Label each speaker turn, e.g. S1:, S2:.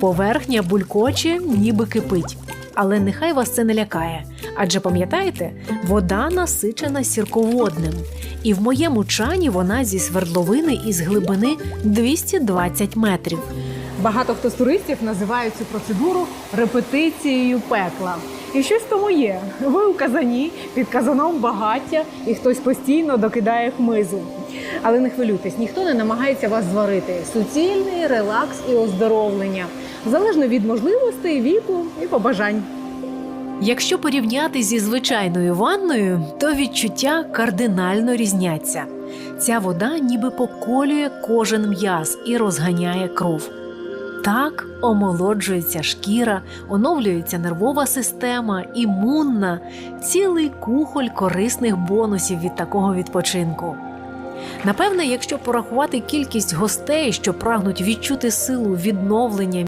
S1: Поверхня булькоче, ніби кипить. Але нехай вас це не лякає. Адже пам'ятаєте, вода насичена сірководним, і в моєму чані вона зі свердловини із глибини 220 метрів.
S2: Багато хто з туристів називають цю процедуру репетицією пекла. І щось тому є. Ви у казані, під казаном багаття, і хтось постійно докидає хмизу. Але не хвилюйтесь, ніхто не намагається вас зварити. Суцільний релакс і оздоровлення залежно від можливостей, віку і побажань.
S1: Якщо порівняти зі звичайною ванною, то відчуття кардинально різняться. Ця вода ніби поколює кожен м'яз і розганяє кров. Так омолоджується шкіра, оновлюється нервова система, імунна, цілий кухоль корисних бонусів від такого відпочинку. Напевне, якщо порахувати кількість гостей, що прагнуть відчути силу відновлення